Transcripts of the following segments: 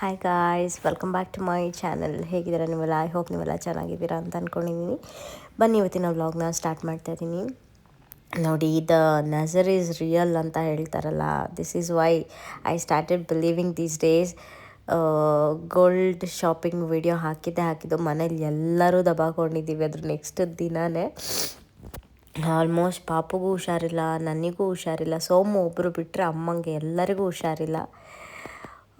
Hi guys welcome back to my channel ಹೇಗಿದ್ದೀರಾ ನೀವೆಲ್ಲ? I hope ನೀವೆಲ್ಲ ಚೆನ್ನಾಗಿದ್ದೀರಾ ಅಂತ ಅಂದ್ಕೊಂಡಿದ್ದೀನಿ ಬನ್ನಿ, ಇವತ್ತಿನ ವ್ಲಾಗ್ನ ಸ್ಟಾರ್ಟ್ ಮಾಡ್ತಾ ಇದ್ದೀನಿ. ನೋಡಿ ದ ನಜರ್ ಈಸ್ ರಿಯಲ್ ಅಂತ ಹೇಳ್ತಾರಲ್ಲ. This is why I started believing these days gold shopping video ಹಾಕಿದ್ದೆ, ಹಾಕಿದ್ದು ಮನೇಲಿ ಎಲ್ಲರೂ ದಬಾಕೊಂಡಿದ್ದೀವಿ ಅದ್ರ ನೆಕ್ಸ್ಟ್ ದಿನವೇ ಆಲ್ಮೋಸ್ಟ್ ಪಾಪುಗೂ ಹುಷಾರಿಲ್ಲ, ನನಗೂ ಹುಷಾರಿಲ್ಲ, ಸೋಮು ಒಬ್ಬರು ಬಿಟ್ಟರೆ ಅಮ್ಮಂಗೆ ಎಲ್ಲರಿಗೂ ಹುಷಾರಿಲ್ಲ.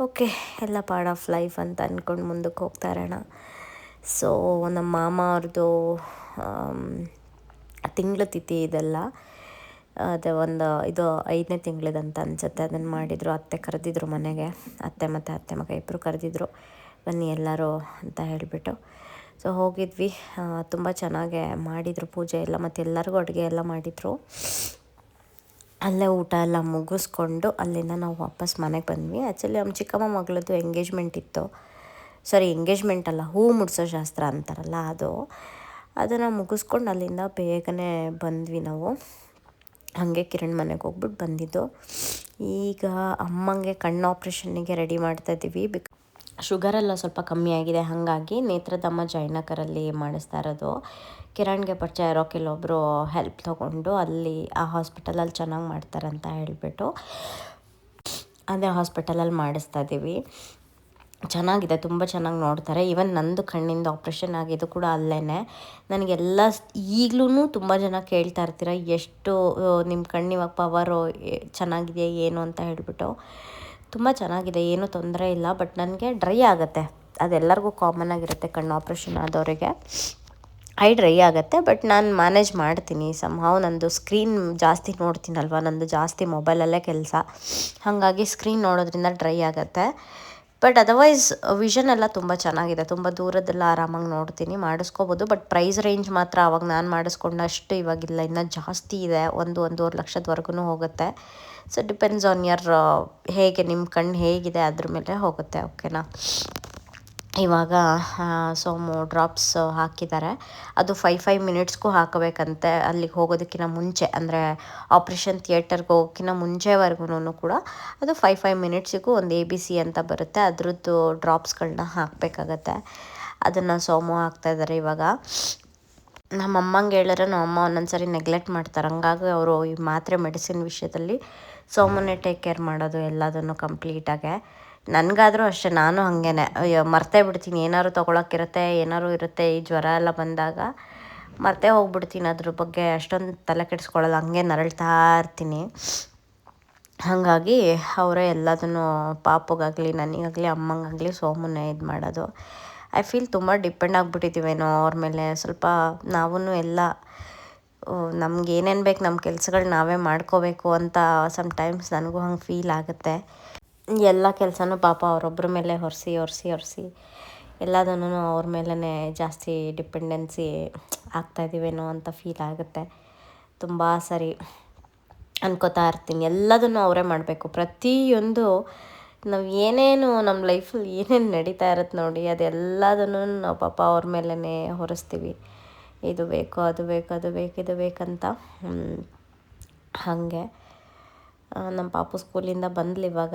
ಓಕೆ, ಎಲ್ಲ ಪಾರ್ಟ್ ಆಫ್ ಲೈಫ್ ಅಂತ ಅಂದ್ಕೊಂಡು ಮುಂದಕ್ಕೆ ಹೋಗ್ತಾ ಇರೋಣ ಸೊ ನಮ್ಮ ಮಾಮ ಅವ್ರದ್ದು ತಿಂಗಳ ತಿಥಿ ಇದೆಲ್ಲ. ಅದೇ ಒಂದು, ಇದು ಐದನೇ ತಿಂಗಳದಂತ ಅನ್ಸುತ್ತೆ. ಅದನ್ನು ಮಾಡಿದರು, ಅತ್ತೆ ಕರೆದಿದ್ರು ಮನೆಗೆ. ಅತ್ತೆ ಮತ್ತು ಅತ್ತೆ ಮಗ ಇಬ್ಬರು ಕರೆದಿದ್ರು. ಬನ್ನಿ ಎಲ್ಲರೂ ಅಂತ ಹೇಳಿಬಿಟ್ಟು. ಸೊ ಹೋಗಿದ್ವಿ. ತುಂಬ ಚೆನ್ನಾಗೆ ಮಾಡಿದರು ಪೂಜೆ ಎಲ್ಲ ಮತ್ತು ಎಲ್ಲರಿಗೂ ಅಡುಗೆ ಎಲ್ಲ ಮಾಡಿದರು. ಅಲ್ಲೇ ಊಟ ಎಲ್ಲ ಮುಗಿಸ್ಕೊಂಡು ಅಲ್ಲಿಂದ ನಾವು ವಾಪಸ್ ಮನೆಗೆ ಬಂದ್ವಿ. ಆ್ಯಕ್ಚುಲಿ ನಮ್ಮ ಚಿಕ್ಕಮ್ಮ ಮಗಳದ್ದು ಎಂಗೇಜ್ಮೆಂಟ್ ಇತ್ತು. ಸಾರಿ ಎಂಗೇಜ್ಮೆಂಟ್ ಅಲ್ಲ, ಹೂ ಮುಡಿಸೋ ಶಾಸ್ತ್ರ ಅಂತಾರಲ್ಲ ಅದು. ಅದನ್ನು ಮುಗಿಸ್ಕೊಂಡು ಅಲ್ಲಿಂದ ಬೇಗನೆ ಬಂದ್ವಿ ನಾವು. ಹಾಗೆ ಕಿರಣ್ ಮನೆಗೆ ಹೋಗ್ಬಿಟ್ಟು ಬಂದಿದ್ದು. ಈಗ ಅಮ್ಮಂಗೆ ಕಣ್ಣು ಆಪ್ರೇಷನ್ನಿಗೆ ರೆಡಿ ಮಾಡ್ತಾ ಇದ್ದೀವಿ. ಬಿಕ್ ಶುಗರೆಲ್ಲ ಸ್ವಲ್ಪ ಕಮ್ಮಿ ಆಗಿದೆ. ಹಾಗಾಗಿ ನೇತ್ರದಮ್ಮ ಜಯನಗರಲ್ಲಿ ಮಾಡಿಸ್ತಾ ಇರೋದು. ಕಿರಣ್ಗೆ ಪರಿಚಯ ಇರೋ ಕೆಲವೊಬ್ಬರು ಹೆಲ್ಪ್ ತೊಗೊಂಡು ಅಲ್ಲಿ ಆ ಹಾಸ್ಪಿಟಲಲ್ಲಿ ಚೆನ್ನಾಗಿ ಮಾಡ್ತಾರಂತ ಹೇಳಿಬಿಟ್ಟು ಅದೇ ಹಾಸ್ಪಿಟಲಲ್ಲಿ ಮಾಡಿಸ್ತಾ ಇದ್ದೀವಿ ಚೆನ್ನಾಗಿದೆ, ತುಂಬ ಚೆನ್ನಾಗಿ ನೋಡ್ತಾರೆ. ಈವನ್ ನಂದು ಕಣ್ಣಿಂದ ಆಪ್ರೇಷನ್ ಆಗಿದ್ದು ಕೂಡ ಅಲ್ಲೇ ನನಗೆಲ್ಲ ಈಗಲೂ ತುಂಬ ಜನ ಕೇಳ್ತಾ ಇರ್ತೀರ, ಎಷ್ಟು ನಿಮ್ಮ ಕಣ್ಣಿವಾಗ ಪವರು ಚೆನ್ನಾಗಿದೆಯಾ, ಏನು ಅಂತ ಹೇಳಿಬಿಟ್ಟು. ತುಂಬ ಚೆನ್ನಾಗಿದೆ, ಏನೂ ತೊಂದರೆ ಇಲ್ಲ, ಬಟ್ ನನಗೆ ಡ್ರೈ ಆಗುತ್ತೆ. ಅದೆಲ್ಲರಿಗೂ ಕಾಮನ್ ಆಗಿರುತ್ತೆ ಕಣ್ಣು ಆಪ್ರೇಷನ್ ಆದವರಿಗೆ. ಐ ಡ್ರೈ ಆಗುತ್ತೆ, ಬಟ್ ನಾನು ಮ್ಯಾನೇಜ್ ಮಾಡ್ತೀನಿ. ಸಂಹಾವ್ ನಂದು ಸ್ಕ್ರೀನ್ ಜಾಸ್ತಿ ನೋಡ್ತೀನಲ್ವ, ನಂದು ಜಾಸ್ತಿ ಮೊಬೈಲಲ್ಲೇ ಕೆಲಸ. ಹಾಗಾಗಿ ಸ್ಕ್ರೀನ್ ನೋಡೋದ್ರಿಂದ ಡ್ರೈ ಆಗುತ್ತೆ. ಬಟ್ ಅದರ್ವೈಸ್ ವಿಷನ್ ಎಲ್ಲ ತುಂಬ ಚೆನ್ನಾಗಿದೆ. ತುಂಬ ದೂರದೆಲ್ಲ ಆರಾಮಾಗಿ ನೋಡ್ತೀನಿ, ಮಾಡಿಸ್ಕೋಬೋದು. ಬಟ್ ಪ್ರೈಸ್ ರೇಂಜ್ ಮಾತ್ರ ಅವಾಗ ನಾನು ಮಾಡಿಸ್ಕೊಂಡಷ್ಟು ಇವಾಗಿಲ್ಲ. ಇನ್ನೂ ಜಾಸ್ತಿ ಇದೆ. ಒಂದು, ಒಂದೂವರೆ ಲಕ್ಷದವರೆಗೂ ಹೋಗುತ್ತೆ. ಸೊ ಡಿಪೆಂಡ್ಸ್ ಆನ್ ಯರ್ ಹೇಗೆ ನಿಮ್ಮ ಕಣ್ಣು ಹೇಗಿದೆ ಅದ್ರ ಮೇಲೆ ಹೋಗುತ್ತೆ. ಓಕೆನಾ ಇವಾಗ ಸೋಮು ಡ್ರಾಪ್ಸ್ ಹಾಕಿದ್ದಾರೆ ಅದು ಫೈ ಫೈವ್ ಮಿನಿಟ್ಸ್ಗೂ ಹಾಕಬೇಕಂತೆ. ಅಲ್ಲಿಗೆ ಹೋಗೋದಕ್ಕಿಂತ ಮುಂಚೆ, ಅಂದರೆ ಆಪ್ರೇಷನ್ ಥಿಯೇಟರ್ಗೆ ಹೋಗೋಕ್ಕಿಂತ ಮುಂಚೆವರೆಗೂ ಕೂಡ ಅದು ಫೈ ಫೈವ್ ಮಿನಿಟ್ಸಿಗೂ ಒಂದು ಎ ಬಿ ಸಿ ಅಂತ ಬರುತ್ತೆ. ಅದರದ್ದು ಡ್ರಾಪ್ಸ್ಗಳನ್ನ ಹಾಕಬೇಕಾಗತ್ತೆ. ಅದನ್ನು ಸೋಮು ಹಾಕ್ತಾಯಿದ್ದಾರೆ ಇವಾಗ. ನಮ್ಮ ಅಮ್ಮಂಗೆ ಹೇಳಿದ್ರೆ ನಮ್ಮ ಅಮ್ಮ ಒಂದೊಂದು ಸರಿ ನೆಗ್ಲೆಕ್ಟ್ ಮಾಡ್ತಾರೆ. ಹಂಗಾಗಿ ಅವರು ಈ ಮಾತ್ರೆ ಮೆಡಿಸಿನ್ ವಿಷಯದಲ್ಲಿ ಸೋಮನ್ನೇ ಟೇಕ್ ಕೇರ್ ಮಾಡೋದು ಎಲ್ಲದನ್ನು ಕಂಪ್ಲೀಟಾಗೆ ನನಗಾದರೂ ಅಷ್ಟೇ, ನಾನು ಹಾಗೇನೆ. ಮರ್ತೇ ಬಿಡ್ತೀನಿ. ಏನಾದ್ರು ತೊಗೊಳಕ್ಕಿರುತ್ತೆ, ಏನಾದ್ರು ಇರುತ್ತೆ, ಈ ಜ್ವರ ಎಲ್ಲ ಬಂದಾಗ ಮರ್ತೇ ಹೋಗ್ಬಿಡ್ತೀನಿ. ಅದ್ರ ಬಗ್ಗೆ ಅಷ್ಟೊಂದು ತಲೆ ಕೆಡಿಸ್ಕೊಳ್ಳಲ್ಲ, ಹಂಗೆ ನರಳ್ತಾ ಇರ್ತೀನಿ. ಹಾಗಾಗಿ ಅವರೇ ಎಲ್ಲದನ್ನು ಪಾಪಗಾಗಲಿ, ನನಗಾಗಲಿ, ಅಮ್ಮಂಗಾಗಲಿ ಸೋಮನ್ನೇ ಇದು ಮಾಡೋದು. ಐ ಫೀಲ್ ತುಂಬ ಡಿಪೆಂಡ್ ಆಗಿಬಿಟ್ಟಿದ್ದೀವೇನೋ ಅವ್ರ ಮೇಲೆ. ಸ್ವಲ್ಪ ನಾವೂ ಎಲ್ಲ ನಮ್ಗೆ ಏನೇನು ಬೇಕು ನಮ್ಮ ಕೆಲ್ಸಗಳು ನಾವೇ ಮಾಡ್ಕೋಬೇಕು ಅಂತ ಸಮ್ಟೈಮ್ಸ್ ನನಗೂ ಹಂಗೆ ಫೀಲ್ ಆಗುತ್ತೆ. ಎಲ್ಲ ಕೆಲಸನೂ ಪಾಪ ಅವರೊಬ್ಬರ ಮೇಲೆ ಹೊರಿಸಿ ಹೊರಿಸಿ ಹೊರಿಸಿ ಎಲ್ಲದನ್ನು ಅವ್ರ ಮೇಲೇ ಜಾಸ್ತಿ ಡಿಪೆಂಡೆನ್ಸಿ ಆಗ್ತಾಯಿದ್ದೀವೇನೋ ಅಂತ ಫೀಲ್ ಆಗುತ್ತೆ. ತುಂಬ ಸರಿ ಅನ್ಕೋತಾ ಇರ್ತೀನಿ. ಎಲ್ಲದನ್ನು ಅವರೇ ಮಾಡಬೇಕು. ಪ್ರತಿಯೊಂದು ನಾವು ಏನೇನು ನಮ್ಮ ಲೈಫಲ್ಲಿ ಏನೇನು ನಡೀತಾ ಇರುತ್ತೆ ನೋಡಿ, ಅದೆಲ್ಲದನ್ನು ನಾವು ಪಾಪ ಅವ್ರ ಮೇಲೇ ಹೊರಿಸ್ತೀವಿ. ಇದು ಬೇಕು, ಅದು ಬೇಕು ಅದು ಬೇಕು, ಇದು ಬೇಕಂತ. ಹಾಗೆ. ನಮ್ಮ ಪಾಪು ಸ್ಕೂಲಿಂದ ಬಂದ್ಲು ಇವಾಗ.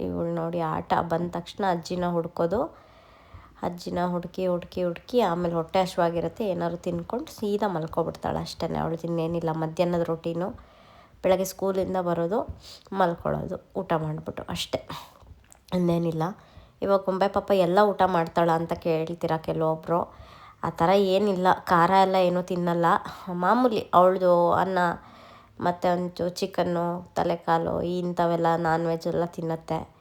ಇವಳು ನೋಡಿ ಆಟ ಬಂದ ತಕ್ಷಣ ಅಜ್ಜಿನ ಹುಡ್ಕೋದು. ಅಜ್ಜಿನ ಹುಡುಕಿ ಹುಡುಕಿ ಹುಡುಕಿ ಆಮೇಲೆ ಹೊಟ್ಟೆ ಹಶ್ವಾಗಿರುತ್ತೆ ಏನಾದ್ರು ತಿನ್ಕೊಂಡು ಸೀದಾ ಮಲ್ಕೊಬಿಡ್ತಾಳೆ ಅಷ್ಟೇ ಅವಳು ತಿನ್ನೇನಿಲ್ಲ ಮಧ್ಯಾಹ್ನದ ರೊಟೀನು ಬೆಳಗ್ಗೆ ಸ್ಕೂಲಿಂದ ಬರೋದು, ಮಲ್ಕೊಳ್ಳೋದು, ಊಟ ಮಾಡಿಬಿಟ್ಟು ಅಷ್ಟೇ. ಇನ್ನೇನಿಲ್ಲ. ಇವಾಗ ಗೊಂಬೆ ಪಾಪ ಎಲ್ಲ ಊಟ ಮಾಡ್ತಾಳ ಅಂತ ಕೇಳ್ತೀರ ಕೆಲವೊಬ್ಬರು ಆ ಥರ ಏನಿಲ್ಲ. ಖಾರ ಎಲ್ಲ ಏನೂ ತಿನ್ನಲ್ಲ. ಮಾಮೂಲಿ ಅವಳದು ಅನ್ನ ಮತ್ತು ಒಂದು ಚಿಕನ್ನು, ತಲೆಕಾಲು ಇಂಥವೆಲ್ಲ ನಾನ್ ವೆಜ್ ಎಲ್ಲ ತಿನ್ನತ್ತೆ.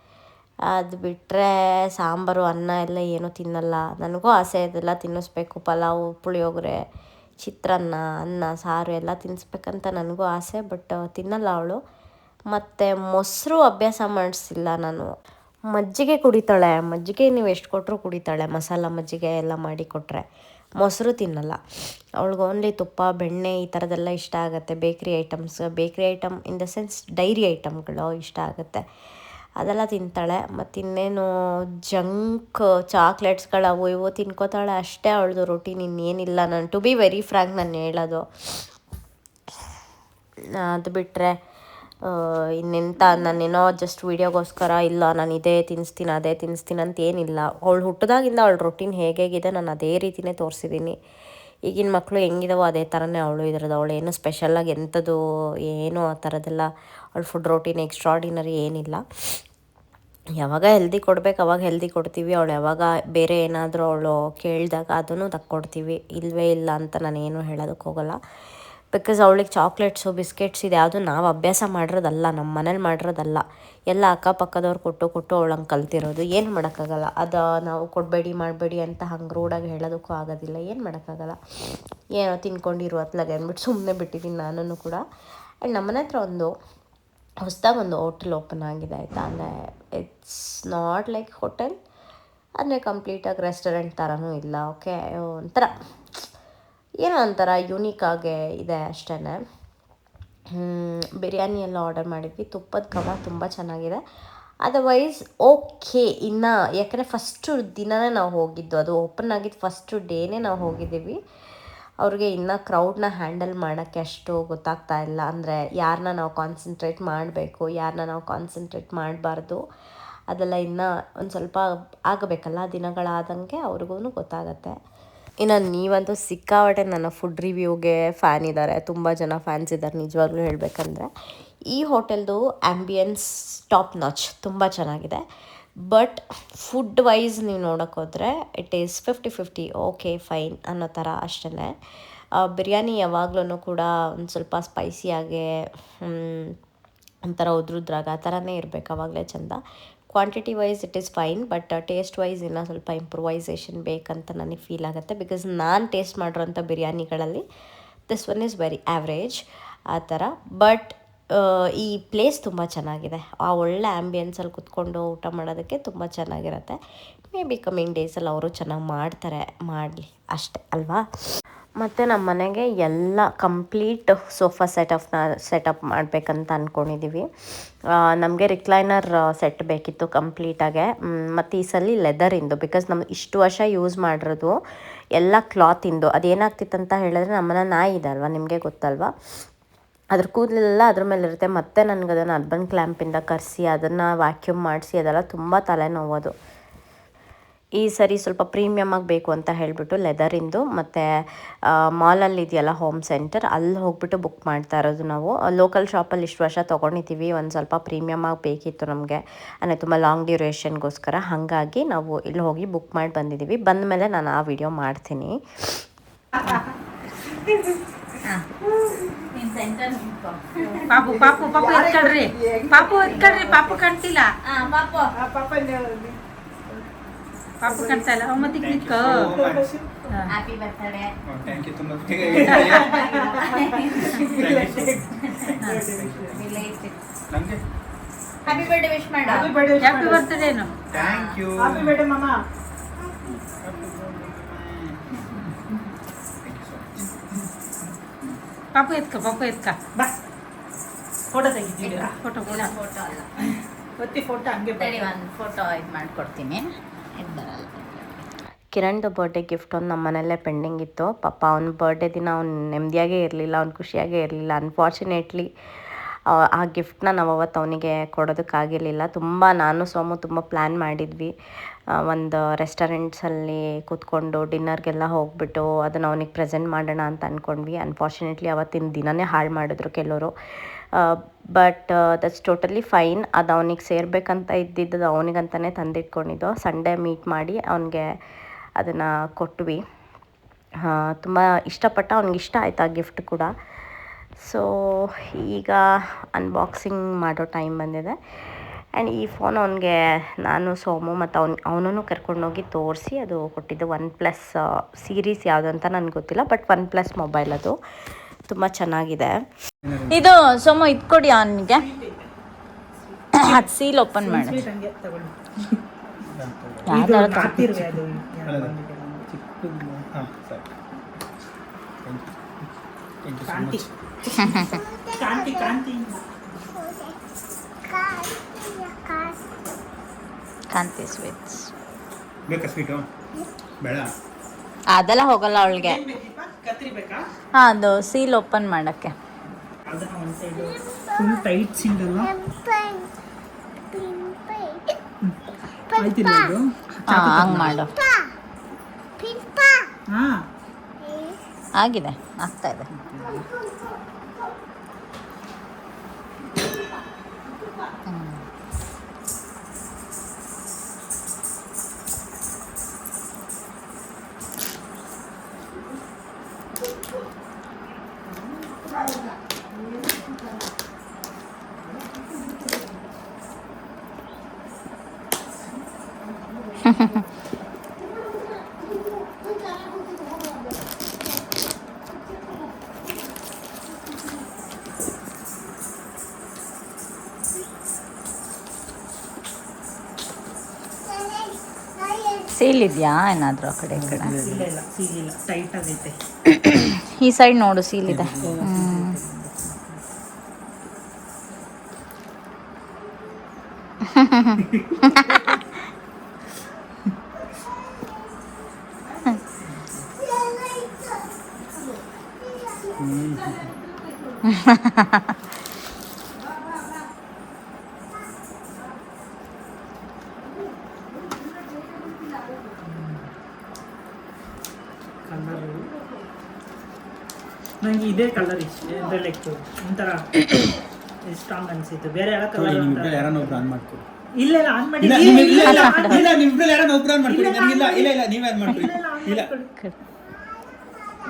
ಅದು ಬಿಟ್ಟರೆ ಸಾಂಬಾರು, ಅನ್ನ ಎಲ್ಲ ಏನೂ ತಿನ್ನಲ್ಲ. ನನಗೂ ಆಸೆ ಇದೆಲ್ಲ ತಿನ್ನಿಸ್ಬೇಕು. ಪಲಾವು, ಪುಳಿಯೋಗರೆ, ಚಿತ್ರಾನ್ನ, ಅನ್ನ, ಸಾರು ಎಲ್ಲ ತಿನ್ನಿಸ್ಬೇಕಂತ ನನಗೂ ಆಸೆ, ಬಟ್ ತಿನ್ನಲ್ಲ ಅವಳು. ಮತ್ತು ಮೊಸರು ಅಭ್ಯಾಸ ಮಾಡಿಸಿಲ್ಲ ನಾನು. ಮಜ್ಜಿಗೆ ಕುಡಿತಾಳೆ. ಮಜ್ಜಿಗೆ ನೀವು ಎಷ್ಟು ಕೊಟ್ಟರು ಕುಡಿತಾಳೆ. ಮಸಾಲ ಮಜ್ಜಿಗೆ ಎಲ್ಲ ಮಾಡಿ ಕೊಟ್ಟರೆ ಮೊಸರು ತಿನ್ನಲ್ಲ. ಅವಳಿಗೆ ಓನ್ಲಿ ತುಪ್ಪ, ಬೆಣ್ಣೆ ಈ ಥರದ್ದೆಲ್ಲ ಇಷ್ಟ ಆಗುತ್ತೆ. Bakery items bakery item in the sense dairy ಐಟಮ್ಗಳು ಇಷ್ಟ ಆಗುತ್ತೆ. ಅದೆಲ್ಲ ತಿಂತಾಳೆ. ಮತ್ತು ಇನ್ನೇನು ಜಂಕ್ ಚಾಕ್ಲೇಟ್ಸ್ಗಳು ಅವು ಇವು ತಿನ್ಕೋತಾಳೆ ಅಷ್ಟೇ ಅವಳದು ರೊಟೀನ್ ಇನ್ನೇನಿಲ್ಲ ನಾನು. ಟು ಬಿ ವೆರಿ ಫ್ರ್ಯಾಂಕ್ ನಾನು ಹೇಳೋದು. ಅದು ಬಿಟ್ಟರೆ ಇನ್ನೆಂತ? ನಾನೇನೋ ಜಸ್ಟ್ ವೀಡಿಯೋಗೋಸ್ಕರ ಇಲ್ಲ, ನಾನು ಇದೇ ತಿನ್ನಿಸ್ತೀನಿ ಅದೇ ತಿನ್ನಿಸ್ತೀನಿ ಅಂತ ಏನಿಲ್ಲ. ಅವಳು ಹುಟ್ಟಿದಾಗಿಂದ ಅವಳ ರೊಟೀನ್ ಹೇಗೇಗಿದೆ ನಾನು ಅದೇ ರೀತಿನೇ ತೋರಿಸಿದ್ದೀನಿ. ಈಗಿನ ಮಕ್ಕಳು ಹೆಂಗಿದಾವೋ ಅದೇ ಥರನೇ ಅವಳು ಇದ್ರದ್ದು. ಅವಳು ಏನು ಸ್ಪೆಷಲ್ಲಾಗಿ ಎಂಥದ್ದು ಏನು ಆ ಥರದ್ದೆಲ್ಲ ಅವಳು ಫುಡ್ ರೊಟೀನ್ ಎಕ್ಸ್ಟ್ರಾಡಿನರಿ ಏನಿಲ್ಲ. ಯಾವಾಗ ಹೆಲ್ದಿ ಕೊಡ್ಬೇಕು, ಅವಾಗ ಹೆಲ್ದಿ ಕೊಡ್ತೀವಿ. ಅವಳು ಯಾವಾಗ ಬೇರೆ ಏನಾದರೂ ಅವಳು ಕೇಳಿದಾಗ ಅದನ್ನು ತಕ್ಕೊಡ್ತೀವಿ. ಇಲ್ಲವೇ ಇಲ್ಲ ಅಂತ ನಾನು ಏನು ಹೇಳೋದಕ್ಕೆ ಹೋಗಲ್ಲ ಬಿಕಾಸ್ ಅವಳಿಗೆ ಚಾಕ್ಲೇಟ್ಸು ಬಿಸ್ಕೆಟ್ಸ್ ಇದು ಯಾವುದು ನಾವು ಅಭ್ಯಾಸ ಮಾಡಿರೋದಲ್ಲ ನಮ್ಮ ಮನೇಲಿ ಮಾಡಿರೋದಲ್ಲ. ಎಲ್ಲ ಅಕ್ಕಪಕ್ಕದವ್ರು ಕೊಟ್ಟು ಕೊಟ್ಟು ಅವಳಂಗೆ ಕಲ್ತಿರೋದು. ಏನು ಮಾಡೋಕ್ಕಾಗಲ್ಲ. ಅದು ನಾವು ಕೊಡಬೇಡಿ, ಮಾಡಬೇಡಿ ಅಂತ ಹಂಗೆ ರೂಢಾಗಿ ಹೇಳೋದಕ್ಕೂ ಆಗೋದಿಲ್ಲ. ಏನು ಮಾಡೋಕ್ಕಾಗಲ್ಲ. ಏನೋ ತಿನ್ಕೊಂಡಿರು ಅತ್ಲಾಗೆ ಅಂದ್ಬಿಟ್ಟು ಸುಮ್ಮನೆ ಬಿಟ್ಟಿದ್ದೀನಿ ನಾನು ಕೂಡ. ಆ್ಯಂಡ್ ನಮ್ಮನೆ ಹತ್ರ ಒಂದು ಹೊಸದಾಗಿ ಒಂದು ಹೋಟೆಲ್ ಓಪನ್ ಆಗಿದೆ, ಆಯಿತಾ? ಅಂದರೆ ಇಟ್ಸ್ ನಾಟ್ ಲೈಕ್ ಹೋಟೆಲ್ ಅಂದರೆ ಕಂಪ್ಲೀಟಾಗಿ ರೆಸ್ಟೋರೆಂಟ್ ಥರನೂ ಇಲ್ಲ ಓಕೆ ಒಂಥರ ಏನೋ ಒಂಥರ ಆಗಿ ಇದೆ ಅಷ್ಟೇ ಬಿರಿಯಾನಿ ಎಲ್ಲ ಆರ್ಡರ್ ಮಾಡಿದ್ವಿ. ತುಪ್ಪದ ಕಮ ತುಂಬ ಚೆನ್ನಾಗಿದೆ. ಅದರ್ವೈಸ್ ಓಕೆ ಇನ್ನು ಯಾಕಂದರೆ ಫಸ್ಟು ದಿನವೇ ನಾವು ಹೋಗಿದ್ದು. ಅದು ಓಪನ್ ಆಗಿದ್ದು ಫಸ್ಟು ಡೇನೇ ನಾವು ಹೋಗಿದ್ದೀವಿ. ಅವ್ರಿಗೆ ಇನ್ನು ಕ್ರೌಡ್ನ ಹ್ಯಾಂಡಲ್ ಮಾಡೋಕ್ಕೆ ಅಷ್ಟು ಗೊತ್ತಾಗ್ತಾ ಇಲ್ಲ. ಅಂದರೆ ಯಾರನ್ನ ನಾವು ಕಾನ್ಸಂಟ್ರೇಟ್ ಮಾಡಬೇಕು ಯಾರನ್ನ ನಾವು ಕಾನ್ಸಂಟ್ರೇಟ್ ಮಾಡಬಾರ್ದು, ಅದೆಲ್ಲ ಇನ್ನೂ ಒಂದು ಸ್ವಲ್ಪ ಆಗಬೇಕಲ್ಲ, ದಿನಗಳಾದಂಗೆ ಅವ್ರಿಗೂ ಗೊತ್ತಾಗತ್ತೆ. ಇನ್ನು ನೀವಂತೂ ಸಿಕ್ಕಾಪಟ್ಟೆ ನನ್ನ ಫುಡ್ ರಿವ್ಯೂಗೆ ಫ್ಯಾನ್ ಇದ್ದಾರೆ ತುಂಬ ಜನ ಫ್ಯಾನ್ಸ್ ಇದ್ದಾರೆ ನಿಜವಾಗ್ಲೂ ಹೇಳಬೇಕಂದ್ರೆ. ಈ ಹೋಟೆಲ್ದು ಆ್ಯಂಬಿಯನ್ಸ್ ಟಾಪ್ ನಾಚ್ ತುಂಬ ಚೆನ್ನಾಗಿದೆ. ಬಟ್ ಫುಡ್ ವೈಸ್ ನೀವು ನೋಡೋಕ್ಕೋದ್ರೆ it is fifty fifty okay fine ಅನ್ನೋ ಥರ ಅಷ್ಟೇ ಬಿರಿಯಾನಿ ಯಾವಾಗ್ಲೂ ಕೂಡ ಒಂದು ಸ್ವಲ್ಪ ಸ್ಪೈಸಿಯಾಗೆ ಒಂಥರ ಉದ್ರುದ್ರಾಗ ಆ ಥರನೇ ಇರಬೇಕು ಆವಾಗಲೇ ಚೆಂದ. Quantity wise it is fine but taste wise ಇನ್ನೂ ಸ್ವಲ್ಪ ಇಂಪ್ರೂವೈಸೇಷನ್ ಬೇಕಂತ ನನಗೆ ಫೀಲ್ ಆಗುತ್ತೆ. ಬಿಕಾಸ್ ನಾನು ಟೇಸ್ಟ್ ಮಾಡಿರೋಂಥ ಬಿರಿಯಾನಿಗಳಲ್ಲಿ this one is very average ಆ ಥರ. ಬಟ್ ಈ ಪ್ಲೇಸ್ ತುಂಬ ಚೆನ್ನಾಗಿದೆ. ಆ ಒಳ್ಳೆ ಆ್ಯಂಬಿಯನ್ಸಲ್ಲಿ ಕುತ್ಕೊಂಡು ಊಟ ಮಾಡೋದಕ್ಕೆ ತುಂಬ ಚೆನ್ನಾಗಿರುತ್ತೆ. ಮೇ ಬಿ ಕಮಿಂಗ್ ಡೇಸಲ್ಲಿ ಅವರು ಚೆನ್ನಾಗಿ ಮಾಡ್ತಾರೆ, ಮಾಡಲಿ, ಅಷ್ಟೇ, ಅಲ್ವಾ? ಮತ್ತು ನಮ್ಮ ಮನೆಗೆ ಎಲ್ಲ ಕಂಪ್ಲೀಟ್ ಸೋಫಾ ಸೆಟಪ್ನ ಸೆಟಪ್ ಮಾಡಬೇಕಂತ ಅಂದ್ಕೊಂಡಿದ್ದೀವಿ ನಮಗೆ ರಿಕ್ಲೈನರ್ ಸೆಟ್ ಬೇಕಿತ್ತು ಕಂಪ್ಲೀಟಾಗೆ. ಮತ್ತು ಈ ಸಲ ಲೆದರಿಂದು ಬಿಕಾಸ್ ನಮ್ಮ ಇಷ್ಟು ವರ್ಷ ಯೂಸ್ ಮಾಡಿರೋದು ಎಲ್ಲ ಕ್ಲಾತಿಂದು ಅದೇನಾಗ್ತಿತ್ತಂತ ಹೇಳಿದ್ರೆ ನಮ್ಮನ್ನ ನಾಯಿ ಇದೆ ಅಲ್ವಾ, ನಿಮಗೆ ಗೊತ್ತಲ್ವಾ? ಅದ್ರ ಕೂದಲೆಲ್ಲ ಅದ್ರ ಮೇಲೆ ಇರುತ್ತೆ. ಮತ್ತೆ ನನಗೆ ಅದನ್ನು ಅರ್ಬನ್ ಕ್ಲ್ಯಾಂಪಿಂದ ಕರೆಸಿ, ಅದನ್ನು ವ್ಯಾಕ್ಯೂಮ್ ಮಾಡಿಸಿ, ಅದೆಲ್ಲ ತುಂಬ ತಲೆನೋವು ಈ ಸರಿ ಸ್ವಲ್ಪ ಪ್ರೀಮಿಯಮ್ ಆಗಿ ಬೇಕು ಅಂತ ಹೇಳಿಬಿಟ್ಟು ಲೆದರಿಂದು ಮತ್ತು ಮಾಲಲ್ಲಿ ಇದೆಯಲ್ಲ ಹೋಮ್ ಸೆಂಟರ್ ಅಲ್ಲಿ ಹೋಗ್ಬಿಟ್ಟು ಬುಕ್ ಮಾಡ್ತಾ ಇರೋದು ನಾವು. ಲೋಕಲ್ ಶಾಪಲ್ಲಿ ಇಷ್ಟು ವರ್ಷ ತೊಗೊಂಡಿದ್ದೀವಿ ಒಂದು ಸ್ವಲ್ಪ ಪ್ರೀಮಿಯಮ್ ಆಗಿ ಬೇಕಿತ್ತು ನಮಗೆ. ಅಂದರೆ ತುಂಬ ಲಾಂಗ್ ಡ್ಯೂರೇಷನ್ಗೋಸ್ಕರ ಹಾಗಾಗಿ ನಾವು ಇಲ್ಲಿ ಹೋಗಿ ಬುಕ್ ಮಾಡಿ ಬಂದಿದ್ದೀವಿ. ಬಂದ ಮೇಲೆ ನಾನು ಆ ವಿಡಿಯೋ ಮಾಡ್ತೀನಿ. ಪಾಪು ಪಾಪು ಪಾಪು ಎತ್ಕೊಳ್ರಿ. ಪಾಪು ಎತ್ಕೊಳ್ರಿ ಪಾಪು ಕಾಣ್ತಿಲ್ಲ. ಪಾಪು. ಕಾಣ್ತಾ ಇಲ್ಲ. ಅವ್ ಮತ್ತೆ click happy birthday thank you ತುಂಬ. ನಮಗೆ? ಹ್ಯಾಪಿ ಬರ್ತ್ಡೇ ವಿಶ್ ಮಾಡ. Happy ಬರ್ತಡೇನು thank you Happy birthday, Mama. ಪಾಪು ಎತ್ಕ ಪಾಪು ಎತ್ಕ. ಬಾ. ಫೋಟೋ ಫೋಟೋ ಫೋಟೋ ಅಲ್ಲ. ಒತ್ತಿ ಫೋಟೋ ಹಂಗೆ ಒಂದು ಫೋಟೋ ಇದು ಮಾಡ್ಕೊಡ್ತೀನಿ. ಬರಲ್ಲ ಕಿರಣ್ದು ಬರ್ಡೇ ಗಿಫ್ಟ್ ಒಂದು ನಮ್ಮ ಮನೆಯಲ್ಲೇ ಪೆಂಡಿಂಗ್ ಇತ್ತು. ಪಾಪ ಅವ್ನ ಬರ್ಡೇ ದಿನ ಅವ್ನು ನೆಮ್ಮದಿಯಾಗೇ ಇರಲಿಲ್ಲ, ಅವ್ನು ಖುಷಿಯಾಗೇ ಇರಲಿಲ್ಲ. ಅನ್ಫಾರ್ಚುನೇಟ್ಲಿ ಆ ಗಿಫ್ಟ್ನ ನಾವು ಅವತ್ತು ಅವನಿಗೆ ಕೊಡೋದಕ್ಕಾಗಿರಲಿಲ್ಲ ತುಂಬ ನಾನು ಸೋಮು ತುಂಬ ಪ್ಲ್ಯಾನ್ ಮಾಡಿದ್ವಿ. ಒಂದು ರೆಸ್ಟೋರೆಂಟ್ಸಲ್ಲಿ ಕೂತ್ಕೊಂಡು ಡಿನ್ನರ್ಗೆಲ್ಲ ಹೋಗ್ಬಿಟ್ಟು ಅದನ್ನು ಅವನಿಗೆ ಪ್ರೆಸೆಂಟ್ ಮಾಡೋಣ ಅಂತ ಅಂದ್ಕೊಂಡ್ವಿ ಅನ್ಫಾರ್ಚುನೇಟ್ಲಿ ಅವತ್ತಿನ ದಿನನೇ ಹಾಳು ಮಾಡಿದ್ರು ಕೆಲವರು. ಬಟ್ ದಟ್ಸ್ ಟೋಟಲಿ ಫೈನ್ ಅದು ಅವನಿಗೆ ಸೇರಬೇಕಂತ ಇದ್ದಿದ್ದು ಅವನಿಗಂತಲೇ ತಂದಿಟ್ಕೊಂಡಿದ್ದು. ಸಂಡೇ ಮೀಟ್ ಮಾಡಿ ಅವನಿಗೆ ಅದನ್ನು ಕೊಟ್ವಿ. ತುಂಬ ಇಷ್ಟಪಟ್ಟ ಅವ್ನಿಗೆ ಇಷ್ಟ ಆಯ್ತು ಆ ಗಿಫ್ಟ್ ಕೂಡ. ಸೊ ಈಗ ಅನ್ಬಾಕ್ಸಿಂಗ್ ಮಾಡೋ ಟೈಮ್ ಬಂದಿದೆ. ಆ್ಯಂಡ್ ಈ ಫೋನ್ ಅವನಿಗೆ ನಾನು, ಸೋಮು ಮತ್ತು ಅವ್ನು ಅವನೂ ಕರ್ಕೊಂಡೋಗಿ ತೋರಿಸಿ ಅದು ಕೊಟ್ಟಿದ್ದು ಒನ್ ಪ್ಲಸ್ ಸೀರೀಸ್ ಯಾವುದು ಅಂತ ನನಗೆ ಗೊತ್ತಿಲ್ಲ ಬಟ್ ಒನ್ ಪ್ಲಸ್ ಮೊಬೈಲ್ ಅದು. ತುಂಬ ಚೆನ್ನಾಗಿದೆ. ಇದು ಸೋಮ ಇದ್ಕೊಡಿ ಅವನಿಗೆ ಅದು ಸೀಲ್ ಓಪನ್ ಮಾಡಿ. ಕಾಂತಿ. ಸ್ವೀಟ್ಸ್ ಅದೆಲ್ಲ ಹೋಗಲ್ಲ ಅವಳಿಗೆ. ಹಾಂ ಅದು ಸೀಲ್ ಓಪನ್ ಮಾಡೋಕ್ಕೆ. ಅದನ್ನ ಒಂದು ಸೈಡು ಫುಲ್ ಟೈಟ್ ಸೀಲ್ ಅಲ್ವಾ ಆಯ್ತಿಲ್ಲ ಇದು ಹಾಂ ಹಂಗೆ ಮಾಡು. ಹಾ. ಆಗಿದೆ ಆಗ್ತಾ ಇದೆ. ಸೀಲ್ ಇದೆಯಾ ಏನಾದರೂ ಆ ಕಡೆ ಈ ಕಡೆ? ಇಲ್ಲ ಇಲ್ಲ ಸೀಲ್ ಇಲ್ಲ ಟೈಟ್ ಆಗೈತೆ ಈ ಸೈಡ್ ನೋಡು ಸೀಲ್ ಇದೆ. ಹ್ಮ್. ಕಲರು. ನಂಗೆ ಇದೇ ಕಲರ್ ಇಷ್ಟ ಲೈಕ್ ಒಂಥರ ಸ್ಟ್ರಾಂಗ್ ಅನ್ಸಿತ್ತು. ಬೇರೆ ಯಾವ ಕಲರ್ ನಿಮ್ಮಿಬ್ರಲ್ಲಿ ಯಾರನ್ನ ಒಬ್ರು ಆನ್ ಮಾಡ್ಕೊಡಿ. ಇಲ್ಲ ಇಲ್ಲ ಆನ್ ಮಾಡಿ. ಇಲ್ಲ ಇಲ್ಲ ನಿಮ್ಮಿಬ್ರಲ್ಲಿ ಯಾರನ್ನ ಒಬ್ರು ಆನ್ ಮಾಡ್ಕೊಡಿ. ನನಗಿಲ್ಲ ಇಲ್ಲ ಇಲ್ಲ ನೀವೇ ಆನ್ ಮಾಡ್ಕೊಡಿ. ಇಲ್ಲ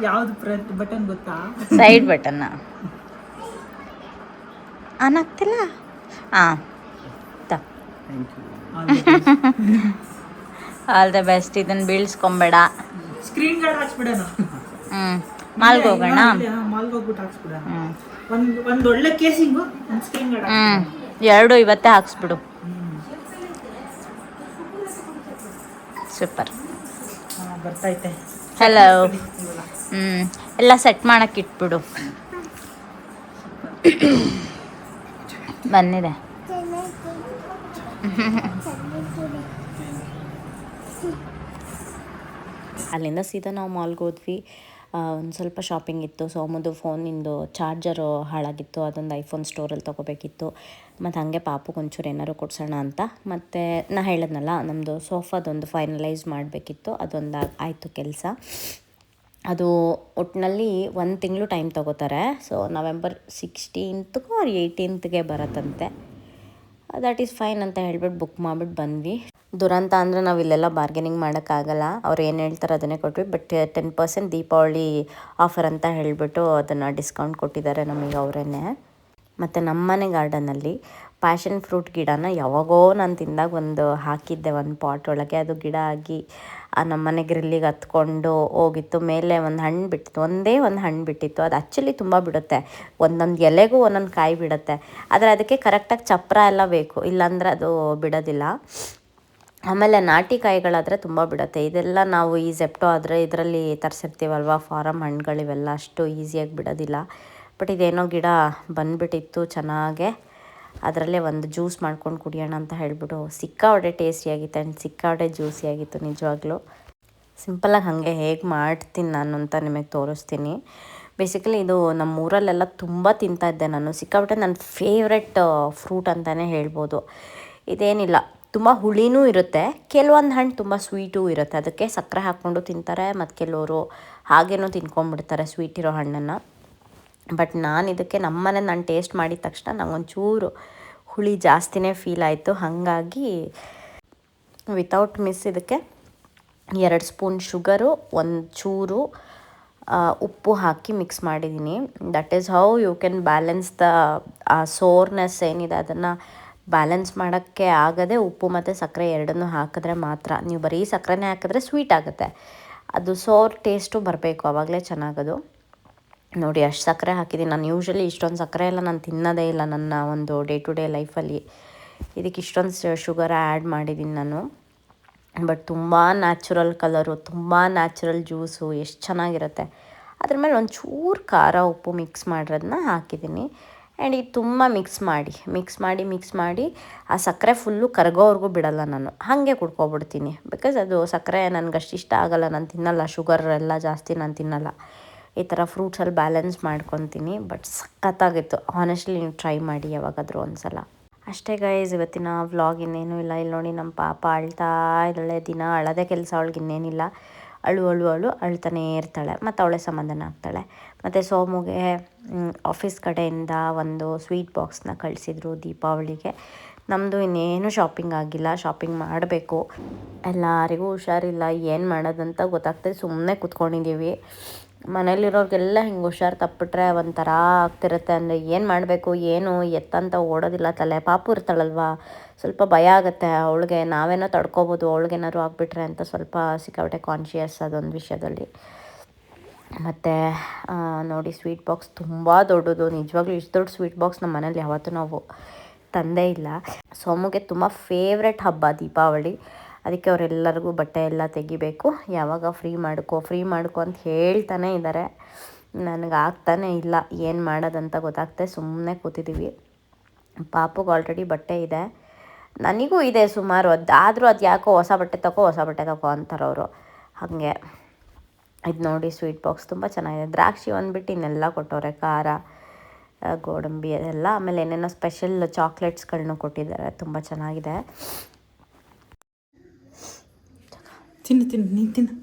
ಯಾವ್ದು ಬಟನ್ ಗೊತ್ತಾ? Side button? ಆನ್ ಆಗ್ತಿಲ್ಲ? ಹಾಂ ತ. Thank you all the best ಇದನ್ನು ಬೀಳ್ಸ್ಕೊಂಬೇಡ. Screen guard ಹಾಕ್ಸ್ಬಿಡೋಣ. ಹ್ಞೂ ಮಾಲ್ಗೆ ಹೋಗೋಣ? ಮಾಲ್ಗೆ ಹೋಗ್ಬಿಟ್ಟು ಹಾಕ್ಸ್ಬಿಡೋಣ. ಹ್ಞೂ ಒಂದ್ ಒಂದ್ ಒಳ್ಳೆ ಕೇಸಿಂಗು ಒಂದು ಸ್ಕ್ರೀನ್ ಗಾರ್ಡ್ ಹ್ಞೂ ಎರಡು ಇವತ್ತೇ ಹಾಕ್ಸ್ಬಿಡು. ಸೂಪರ್. ಬರ್ತೈತೆ ಹಲೋ ಹ್ಞೂ ಎಲ್ಲ ಸೆಟ್ ಮಾಡಕ್ಕೆ ಇಟ್ಬಿಡು. ಬಂದಿದೆ. ಅಲ್ಲಿಂದ ಸೀದಾ ನಾವು ಮಾಲ್ಗೆ ಹೋದ್ವಿ. ಒಂದು ಸ್ವಲ್ಪ ಶಾಪಿಂಗ್ ಇತ್ತು. ಸೋಮದು ಫೋನಿಂದು ಚಾರ್ಜರು ಹಾಳಾಗಿತ್ತು. ಅದೊಂದು ಐಫೋನ್ ಸ್ಟೋರಲ್ಲಿ ತೊಗೋಬೇಕಿತ್ತು. ಮತ್ತು ಹಾಗೆ ಪಾಪುಗೆ ಒಂಚೂರು ಏನಾದ್ರು ಕೊಡ್ಸೋಣ ಅಂತ. ಮತ್ತು ನಾ ಹೇಳಿದ್ನಲ್ಲ ನಮ್ಮದು ಸೋಫಾದೊಂದು ಫೈನಲೈಸ್ ಮಾಡಬೇಕಿತ್ತು. ಅದೊಂದು ಆಯಿತು ಕೆಲಸ. ಅದು ಒಟ್ಟಿನಲ್ಲಿ ಒಂದು ತಿಂಗಳು ಟೈಮ್ ತೊಗೋತಾರೆ. ಸೊ ನವೆಂಬರ್ ಸಿಕ್ಸ್ಟೀನ್ತ್ಗೋ ಆರ್ ಏಯ್ಟೀನ್ತ್ಗೆ ಬರತ್ತಂತೆ. ದಟ್ ಈಸ್ ಫೈನ್ ಅಂತ ಹೇಳ್ಬಿಟ್ಟು ಬುಕ್ ಮಾಡಿಬಿಟ್ಟು ಬಂದ್ವಿ. ದುರಂತ ಅಂದರೆ ನಾವು ಇಲ್ಲೆಲ್ಲ ಬಾರ್ಗೇನಿಂಗ್ ಮಾಡೋಕ್ಕಾಗಲ್ಲ. ಅವ್ರು ಏನು ಹೇಳ್ತಾರೆ ಅದನ್ನೇ ಕೊಟ್ವಿ. But ten percent Deepavali offer ಅಂತ ಹೇಳಿಬಿಟ್ಟು ಅದನ್ನು ಡಿಸ್ಕೌಂಟ್ ಕೊಟ್ಟಿದ್ದಾರೆ ನಮಗೆ ಅವರೇನೆ. ಮತ್ತು ನಮ್ಮನೆ ಗಾರ್ಡನಲ್ಲಿ ಪ್ಯಾಷನ್ ಫ್ರೂಟ್ ಗಿಡನ ಯಾವಾಗೋ ನಾನು ತಿಂದಾಗ ಒಂದು ಹಾಕಿದ್ದೆ, ಒಂದು ಪಾಟ್ ಒಳಗೆ. ಅದು ಗಿಡ ಆಗಿ, ಆ ನಮ್ಮನೆ ಗ್ರಿಲ್ಲಿಗೆ ಹತ್ಕೊಂಡು ಹೋಗಿತ್ತು. ಮೇಲೆ ಒಂದು ಹಣ್ಣು ಬಿಟ್ಟಿತ್ತು. ಒಂದೇ ಒಂದು ಹಣ್ಣು ಬಿಟ್ಟಿತ್ತು. ಅದು ಆ್ಯಕ್ಚುಲಿ ತುಂಬ ಬಿಡುತ್ತೆ. ಒಂದೊಂದು ಎಲೆಗೂ ಒಂದೊಂದು ಕಾಯಿ ಬಿಡುತ್ತೆ. ಆದರೆ ಅದಕ್ಕೆ ಕರೆಕ್ಟಾಗಿ ಚಪ್ರ ಎಲ್ಲ ಬೇಕು. ಇಲ್ಲಾಂದರೆ ಅದು ಬಿಡೋದಿಲ್ಲ. ಆಮೇಲೆ ನಾಟಿ ಕಾಯಿಗಳಾದರೆ ತುಂಬ ಬಿಡುತ್ತೆ. ಇದೆಲ್ಲ ನಾವು ಈ ಜೆಪ್ಟೋ ಆದರೆ ಇದರಲ್ಲಿ ತರಿಸಿರ್ತೀವಲ್ವ? ಫಾರಮ್ ಹಣ್ಣುಗಳಿವೆಲ್ಲ ಅಷ್ಟು ಈಸಿಯಾಗಿ ಬಿಡೋದಿಲ್ಲ. ಬಟ್ ಇದೇನೋ ಗಿಡ ಬಂದುಬಿಟ್ಟಿತ್ತು ಚೆನ್ನಾಗೆ. ಅದರಲ್ಲೇ ಒಂದು ಜ್ಯೂಸ್ ಮಾಡ್ಕೊಂಡು ಕುಡಿಯೋಣ ಅಂತ ಹೇಳ್ಬಿಟ್ಟು ಸಿಕ್ಕಾವಡೆ ಟೇಸ್ಟಿಯಾಗಿತ್ತು ಆ್ಯಂಡ್ ಸಿಕ್ಕಾವಡೆ ಜ್ಯೂಸಿಯಾಗಿತ್ತು ನಿಜವಾಗ್ಲೂ. ಸಿಂಪಲಾಗಿ ಹಾಗೆ ಹೇಗೆ ಮಾಡ್ತೀನಿ ನಾನು ಅಂತ ನಿಮಗೆ ತೋರಿಸ್ತೀನಿ. ಬೇಸಿಕಲಿ ಇದು ನಮ್ಮ ಊರಲ್ಲೆಲ್ಲ ತುಂಬ ತಿಂತಾ ಇದ್ದೆ ನಾನು. ಸಿಕ್ಕಾಬಿಟ್ಟೆ ನನ್ನ ಫೇವ್ರೆಟ್ ಫ್ರೂಟ್ ಅಂತಲೇ ಹೇಳ್ಬೋದು. ಇದೇನಿಲ್ಲ, ತುಂಬ ಹುಳಿನೂ ಇರುತ್ತೆ, ಕೆಲವೊಂದು ಹಣ್ಣು ತುಂಬ ಸ್ವೀಟೂ ಇರುತ್ತೆ. ಅದಕ್ಕೆ ಸಕ್ಕರೆ ಹಾಕ್ಕೊಂಡು ತಿಂತಾರೆ ಮತ್ತು ಕೆಲವರು ಹಾಗೇನೂ ತಿನ್ಕೊಂಡ್ಬಿಡ್ತಾರೆ ಸ್ವೀಟ್ ಇರೋ ಹಣ್ಣನ್ನು. ಬಟ್ ನಾನು ಇದಕ್ಕೆ ನಮ್ಮನೆ ನಾನು ಟೇಸ್ಟ್ ಮಾಡಿದ ತಕ್ಷಣ ನಂಗೊಂಚೂರು ಹುಳಿ ಜಾಸ್ತಿನೇ ಫೀಲ್ ಆಯಿತು. ಹಾಗಾಗಿ ವಿತೌಟ್ ಮಿಸ್ ಇದಕ್ಕೆ ಎರಡು ಸ್ಪೂನ್ ಶುಗರು ಒಂದು ಚೂರು ಉಪ್ಪು ಹಾಕಿ ಮಿಕ್ಸ್ ಮಾಡಿದ್ದೀನಿ that is how you can balance the ಆ ಸೋರ್ನೆಸ್ ಏನಿದೆ ಅದನ್ನು ಬ್ಯಾಲೆನ್ಸ್ ಮಾಡೋಕ್ಕೆ ಆಗದೆ ಉಪ್ಪು ಮತ್ತು ಸಕ್ಕರೆ ಎರಡನ್ನೂ ಹಾಕಿದ್ರೆ ಮಾತ್ರ. ನೀವು ಬರೀ ಸಕ್ಕರೆನೇ ಹಾಕಿದ್ರೆ ಸ್ವೀಟ್ ಆಗುತ್ತೆ. ಅದು ಸೋರ್ ಟೇಸ್ಟು ಬರಬೇಕು ಆವಾಗಲೇ ಚೆನ್ನಾಗದು. ನೋಡಿ ಅಷ್ಟು ಸಕ್ಕರೆ ಹಾಕಿದ್ದೀನಿ. ನಾನು ಯೂಶ್ವಲಿ ಇಷ್ಟೊಂದು ಸಕ್ಕರೆ ಎಲ್ಲ ನಾನು ತಿನ್ನೋದೇ ಇಲ್ಲ ನನ್ನ ಒಂದು ಡೇ ಟು ಡೇ ಲೈಫಲ್ಲಿ ಇದಕ್ಕೆ ಇಷ್ಟೊಂದು ಶುಗರ್ ಆ್ಯಡ್ ಮಾಡಿದ್ದೀನಿ ನಾನು. ಬಟ್ ತುಂಬ ನ್ಯಾಚುರಲ್ ಕಲರು ತುಂಬ ನ್ಯಾಚುರಲ್ ಜ್ಯೂಸು ಎಷ್ಟು ಚೆನ್ನಾಗಿರುತ್ತೆ. ಅದ್ರ ಮೇಲೆ ಒಂದು ಚೂರು ಖಾರ ಉಪ್ಪು ಮಿಕ್ಸ್ ಮಾಡಿರೋದನ್ನ ಹಾಕಿದ್ದೀನಿ. ಆ್ಯಂಡ್ ಇದು ತುಂಬ ಮಿಕ್ಸ್ ಮಾಡಿ ಮಿಕ್ಸ್ ಮಾಡಿ ಮಿಕ್ಸ್ ಮಾಡಿ ಆ ಸಕ್ಕರೆ ಫುಲ್ಲು ಕರಗೋವರೆಗೂ ಬಿಡಲ್ಲ ನಾನು. ಹಾಗೆ ಕುಡ್ಕೊಬಿಡ್ತೀನಿ. ಬಿಕಾಸ್ ಅದು ಸಕ್ಕರೆ ನನಗೆ ಅಷ್ಟು ಇಷ್ಟ ಆಗಲ್ಲ, ನಾನು ತಿನ್ನಲ್ಲ ಶುಗರ್ ಎಲ್ಲ ಜಾಸ್ತಿ ನಾನು ತಿನ್ನಲ್ಲ. ಈ ಥರ ಫ್ರೂಟ್ಸಲ್ಲಿ ಬ್ಯಾಲೆನ್ಸ್ ಮಾಡ್ಕೊತೀನಿ ಬಟ್ ಸಖತ್ತಾಗಿತ್ತು. ಹಾನೆಸ್ಟ್ಲಿ ನೀವು ಟ್ರೈ ಮಾಡಿ ಯಾವಾಗಾದರೂ ಒಂದ್ಸಲ. ಅಷ್ಟೇ ಗೈಸ್ ಇವತ್ತಿನ ವ್ಲಾಗ್ ಇನ್ನೇನು ಇಲ್ಲ. ಇಲ್ಲಿ ನೋಡಿ ನಮ್ಮ ಪಾಪ ಅಳ್ತಾ ಇದ್ದಾಳೆ. ದಿನ ಅಳದೇ ಕೆಲಸ ಅವಳಿಗೆ ಇನ್ನೇನಿಲ್ಲ. ಅಳು ಅಳು ಅಳು ಅಳ್ತಾನೇ ಇರ್ತಾಳೆ. ಮತ್ತು ಅವಳೇ ಸಮಾಧಾನ ಆಗ್ತಾಳೆ. ಮತ್ತು ಸೋಮುಗೆ ಆಫೀಸ್ ಕಡೆಯಿಂದ ಒಂದು ಸ್ವೀಟ್ ಬಾಕ್ಸ್ನ ಕಳಿಸಿದ್ರು ದೀಪಾವಳಿಗೆ. ನಮ್ಮದು ಇನ್ನೇನು ಶಾಪಿಂಗ್ ಆಗಿಲ್ಲ. ಶಾಪಿಂಗ್ ಮಾಡಬೇಕು. ಎಲ್ಲರಿಗೂ ಹುಷಾರಿಲ್ಲ. ಏನು ಮಾಡೋದಂತ ಗೊತ್ತಾಗ್ತದೆ ಸುಮ್ಮನೆ ಕೂತ್ಕೊಂಡಿದ್ದೀವಿ. ಮನೇಲಿರೋರಿಗೆಲ್ಲ ಹಿಂಗೆ ಹುಷಾರು ತಪ್ಪಿಟ್ರೆ ಒಂಥರ ಆಗ್ತಿರುತ್ತೆ. ಅಂದರೆ ಏನು ಮಾಡಬೇಕು, ಏನು, ಎತ್ತಂತ ಓಡೋದಿಲ್ಲ ತಲೆ, ಪಾಪು ಇರ್ತಾಳಲ್ವಾ? ಸ್ವಲ್ಪ ಭಯ ಆಗುತ್ತೆ. ಅವಳಿಗೆ ನಾವೇನೋ ತಡ್ಕೋಬೋದು ಅವಳಿಗೇನಾದ್ರು ಆಗಿಬಿಟ್ರೆ ಅಂತ ಸ್ವಲ್ಪ ಸಿಕ್ಕಾಪಟ್ಟೆ ಕಾನ್ಷಿಯಸ್ ಅದೊಂದು ವಿಷಯದಲ್ಲಿ. ಮತ್ತು ನೋಡಿ ಸ್ವೀಟ್ ಬಾಕ್ಸ್ ತುಂಬ ದೊಡ್ಡದು. ನಿಜವಾಗ್ಲೂ ಇಷ್ಟು ದೊಡ್ಡ ಸ್ವೀಟ್ ಬಾಕ್ಸ್ ನಮ್ಮ ಮನೇಲಿ ಯಾವತ್ತೂ ನಾವು ತಂದೇ ಇಲ್ಲ. ಸೋಮುಗೆ ತುಂಬ ಫೇವ್ರೆಟ್ ಹಬ್ಬ ದೀಪಾವಳಿ. ಅದಕ್ಕೆ ಅವರೆಲ್ಲರಿಗೂ ಬಟ್ಟೆ ಎಲ್ಲ ತೆಗಿಬೇಕು. ಯಾವಾಗ ಫ್ರೀ ಮಾಡ್ಕೊ ಫ್ರೀ ಮಾಡ್ಕೊ ಅಂತ ಹೇಳ್ತಾನೆ ಇದ್ದಾರೆ ನನಗೆ ಆಗ್ತಾನೆ ಇಲ್ಲ, ಏನು ಮಾಡೋದಂತ ಗೊತ್ತಾಗ್ತದೆ ಸುಮ್ಮನೆ ಕೂತಿದ್ದೀವಿ ಪಾಪುಗೆ ಆಲ್ರೆಡಿ ಬಟ್ಟೆ ಇದೆ. ನನಗೂ ಇದೆ ಸುಮಾರು. ಅದು ಆದರೂ ಅದು ಯಾಕೋ ಹೊಸ ಬಟ್ಟೆ ತಗೋ ಹೊಸ ಬಟ್ಟೆ ತಗೋ ಅಂತಾರೆ ಅವರು. ಹಾಗೆ. ಇದು ನೋಡಿ ಸ್ವೀಟ್ ಬಾಕ್ಸ್ ತುಂಬ ಚೆನ್ನಾಗಿದೆ. ದ್ರಾಕ್ಷಿ ಒಂದ್ಬಿಟ್ಟು ಇನ್ನೆಲ್ಲ ಕೊಟ್ಟವ್ರೆ. ಖಾರ, ಗೋಡಂಬಿ ಅದೆಲ್ಲ. ಆಮೇಲೆ ಏನೇನೋ ಸ್ಪೆಷಲ್ ಚಾಕ್ಲೇಟ್ಸ್ಗಳನ್ನೂ ಕೊಟ್ಟಿದ್ದಾರೆ. ತುಂಬ ಚೆನ್ನಾಗಿದೆ. తిను తిను నేను తిను